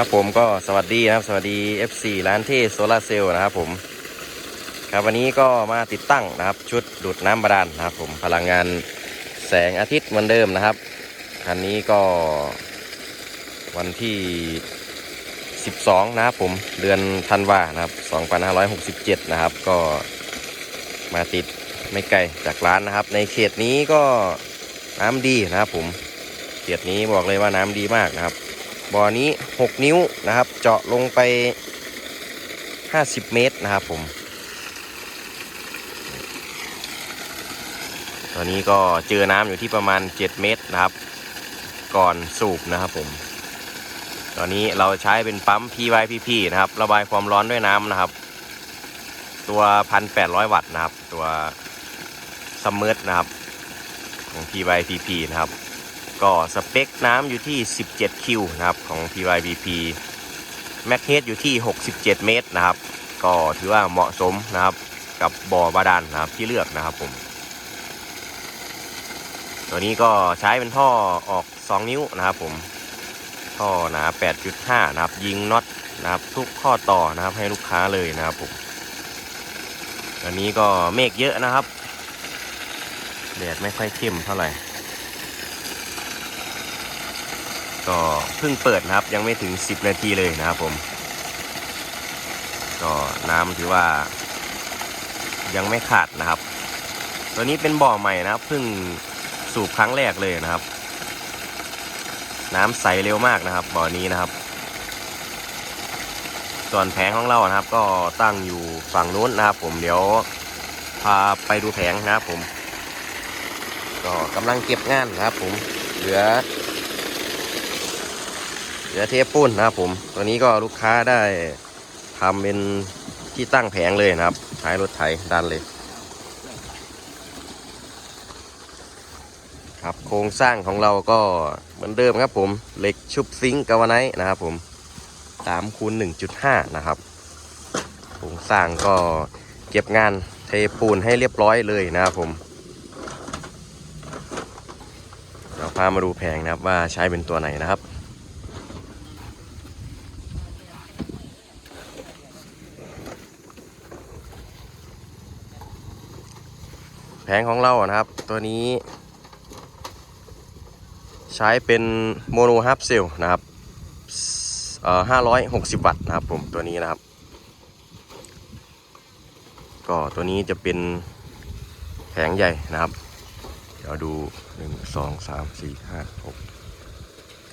ครับผมก็สวัสดีนะครับ สวัสดี FC ร้านเทสโซลาเซลล์นะครับผม ครับวันนี้ก็มาติดตั้งนะครับ ชุดดูดน้ำบาดาลนะครับ ผมพลังงานแสงอาทิตย์เหมือนเดิมนะครับคันนี้ก็วันที่ 12 นะครับผมเดือนธันวานะครับ 2567 นะครับ ก็มาติดไม่ไกลจากร้านนะครับ ในเขตนี้ก็น้ำดีนะครับผมเขตนี้บอกเลยว่าน้ำดีมากนะครับ บ่อนี้ 6 นิ้วนะครับ เจาะลงไป 50 เมตรนะครับผม ตอนนี้ก็เจอน้ำอยู่ที่ประมาณ 7 เมตรนะครับ ก่อนสูบนะครับผม ตอนนี้เราใช้เป็นปั๊ม PYPP นะครับ ระบายความร้อนด้วยน้ำนะครับ ตัว 1,800 วัตต์นะครับ ตัวซัมเมอร์นะครับของ PYPP นะครับ ก็สเปคน้ำอยู่ที่ 17 คิวนะครับของ PYBP แม็กเฮดอยู่ที่ 67 เมตรนะครับ ก็ถือว่าเหมาะสมนะครับกับบ่อบาดาลนะครับที่เลือกนะครับผม ตัวนี้ก็ใช้เป็นท่อออก 2 นิ้วนะครับผมท่อหนา 8.5 นะครับ ยิงน็อตนะครับทุกข้อต่อนะครับให้ลูกค้าเลยนะครับผมตัวนี้ก็เมฆเยอะนะครับแดดไม่ค่อยเข้มเท่าไหร่ ก็เพิ่งเปิดนะครับยังไม่ถึง 10 นาทีเลยนะครับผมก็น้ำถือว่า ยังไม่ขาดนะครับ ตัวนี้เป็นบ่อใหม่นะครับเพิ่งสูบครั้งแรกเลยนะครับ น้ำใสเร็วมากนะครับบ่อนี้นะครับ ส่วนแผงของเรานะครับ ก็ตั้งอยู่ฝั่งนู้นนะครับ ผมเดี๋ยวพาไปดูแผงนะครับผม ก็กำลังเก็บงานนะครับ ผมเหลือ ลือเทปปูนนะครับผมตัวนี้ก็ลูกค้าได้ทำเป็นที่ตั้งแผงเลยนะครับใช้รถไถดันเลย ครับโครงสร้างของเราก็เหมือนเดิมครับผมเหล็กชุบซิงค์กาวไนท์นะครับผม3คูณ1.5 นะครับโครงสร้างก็เก็บงานเทปูนให้เรียบร้อยเลยนะครับผมเราพามาดูแผงนะครับว่าใช้เป็นตัวไหนนะครับ แผงของเราอะนะครับ ตัวนี้ ใช้เป็นโมโนฮับเซลนะครับเอ่อ560วัตต์นะครับผมตัวนี้นะครับ ก็ตัวนี้จะเป็นแผงใหญ่นะครับ เดี๋ยวดู1 2 3 4 5 6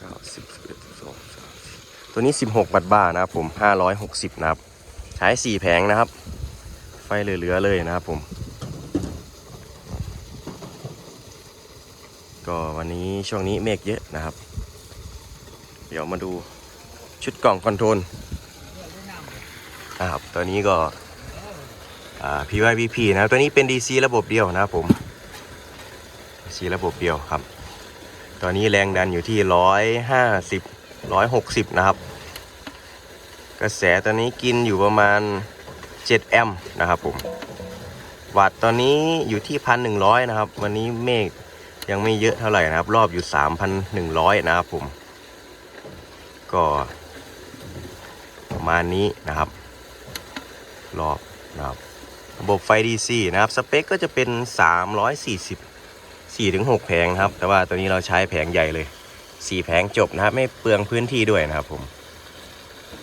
9 10 11 12 13ตัวนี้16วัตต์บ้านะครับผม560นะครับ ใช้4แผงนะครับ ไฟเหลือๆเลยนะครับผม ก็ วันนี้ช่วงนี้เมฆเยอะนะครับ เดี๋ยวมาดูชุดกล่องคอนโทรลนะครับตัวนี้ก็อ่า PYVP นะตัวนี้เป็น DC ระบบเดียวนะครับผม DC ระบบเดียวครับ ตอนนี้แรงดันอยู่ที่150 160นะครับ กระแสตอนนี้กินอยู่ประมาณ7แอมป์นะครับผมวัตต์ตอนนี้อยู่ที่1,100นะครับ วันนี้เมฆ ยังไม่เยอะเท่าไหร่นะครับ รอบอยู่ 3,100 นะครับผม ก็ประมาณนี้นะครับ รอบนะครับ ระบบไฟ DC นะครับ สเปคก็จะเป็น 340 4-6 แผงนะครับ แต่ว่าตัวนี้เราใช้แผงใหญ่เลย 4 แผงจบนะครับ ไม่เปลืองพื้นที่ด้วยนะครับผม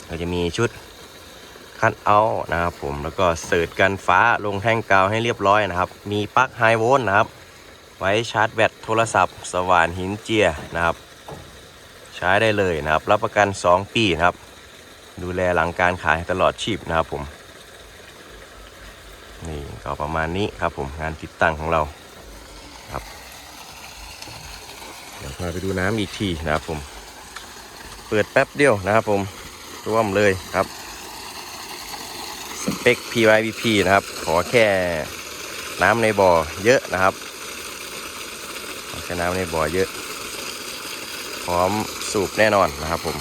เราจะมีชุดคัดเอานะครับผมแล้วก็เสิร์ตกันฟ้าลงแท่งกาวให้เรียบร้อยนะครับ มีปลั๊กไฮโวลต์นะครับ ไว้ชาร์จแบตโทรศัพท์ สว่านหินเจียนะครับ ใช้ได้เลยนะครับ รับประกัน 2 ปีนะครับ ดูแลหลังการขายตลอดชีพนะครับผม นี่ก็ประมาณนี้ครับผมงานติดตั้งของเราครับ เดี๋ยวพาไปดูน้ำอีกทีนะครับผม เปิดแป๊บเดียวนะครับผมร่วมเลยครับสเปค PYVP นะครับ ขอแค่น้ำในบ่อเยอะนะครับ ใช้น้ำในบ่อเยอะ พร้อมสูบแน่นอนนะครับผม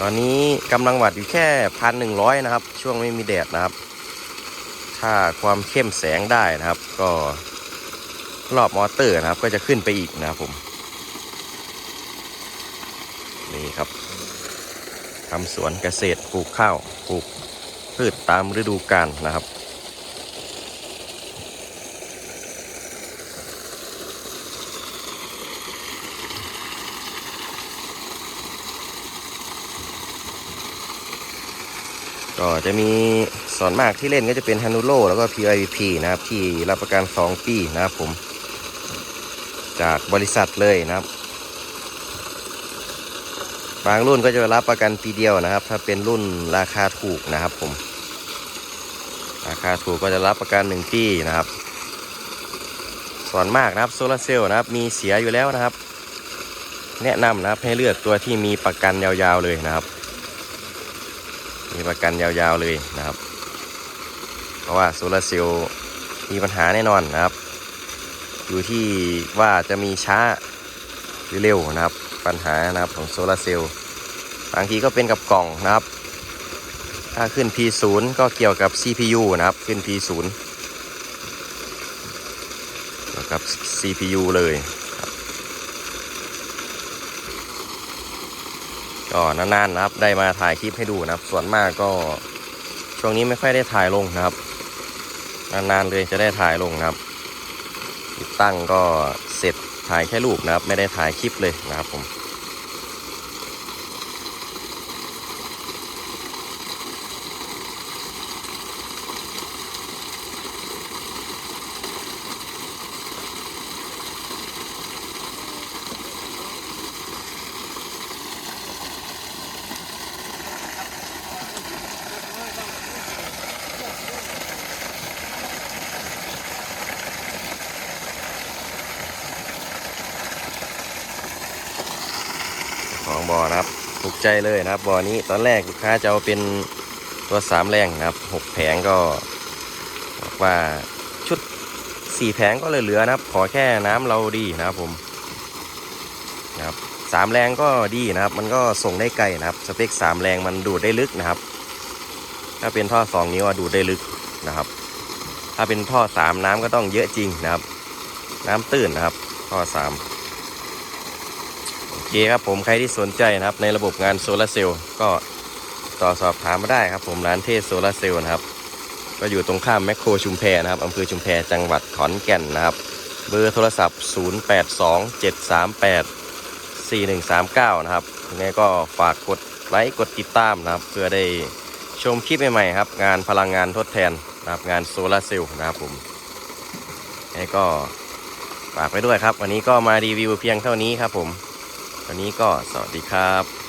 ตอนนี้กำลังวัดอยู่แค่พันหนึ่งร้อยนะครับ ช่วงไม่มีแดดนะครับ ถ้าความเข้มแสงได้นะครับ ก็รอบมอเตอร์นะครับ ก็จะขึ้นไปอีกนะครับผม นี่ครับทำสวนเกษตรปลูกข้าวปลูกพืชตามฤดูกาลนะครับ ก็จะมีส่วนมากที่เล่นก็จะเป็นฮานุโ o แล้วก็ PIVP นะครับ ที่รับประกัน 2 ปีนะครับผม จากบริษัทเลยนะครับ บางรุ่นก็จะรับประกันปีเดียวนะครับ ถ้าเป็นรุ่นราคาถูกนะครับผม ราคาถูกก็จะรับประกัน 1 ปีนะครับ ส่วนมากนะครับโซลาเซลล์นะครับ มีเสียอยู่แล้วนะครับ แนะนำนะครับให้เลือกตัวที่มีประกันยาวๆเลยนะครับ มีประกันยาวๆเลยนะครับ เพราะว่าโซลาร์เซลล์มีปัญหาแน่นอนนะครับ อยู่ที่ว่าจะมีช้าหรือเร็วนะครับ ปัญหานะครับของโซลาร์เซลล์บางทีก็เป็นกับกล่องนะครับ ถ้าขึ้น P0 ก็เกี่ยวกับ CPU นะครับขึ้น P0 เกี่ยวกับ CPU เลยครับ ก็นานๆนะครับ ได้มาถ่ายคลิปให้ดูนะครับ ส่วนมากก็ช่วงนี้ไม่ค่อยได้ถ่ายลงนะครับ นานๆเลยจะได้ถ่ายลงนะครับ ติดตั้งก็เสร็จถ่ายแค่รูปนะครับ ไม่ได้ถ่ายคลิปเลยนะครับผม บอนะครับถูกใจเลยนะครับบ่อนี้ตอนแรกลูกค้าจะเอาเป็นตัวสามแรงนะครับหกแผงก็บอกว่าชุดสี่แผงก็เลยเหลือนะครับ ขอแค่น้ำเราดีนะครับผมนะครับสามแรงก็ดีนะครับ มันก็ส่งได้ไกลนะครับ สเปคสามแรงมันดูดได้ลึกนะครับ ถ้าเป็นท่อสองนิ้วดูดได้ลึกนะครับ ถ้าเป็นท่อสามน้ำก็ต้องเยอะจริงนะครับ น้ำตื้นนะครับ ท่อสาม เคครับผมใครที่สนใจนะครับ ในระบบงานโซลาร์เซลล์ก็ต่อสอบถามมาได้ครับ ผมร้านเทศโซลาร์เซลล์นะครับ ก็อยู่ตรงข้ามแมคโครชุมแพนะครับอำเภอชุมแพจังหวัดขอนแก่นนะครับ เบอร์โทรศัพท์ 0827384139 นะครับยังไงก็ฝากกดไลค์กดติดตามนะครับ เพื่อได้ชมคลิปใหม่ๆครับ งานพลังงานทดแทนนะครับงานโซลาร์เซลล์นะครับผมยังไงก็ฝากไว้ด้วยครับ วันนี้ก็มารีวิวเพียงเท่านี้ครับผม วันนี้ก็สวัสดีครับ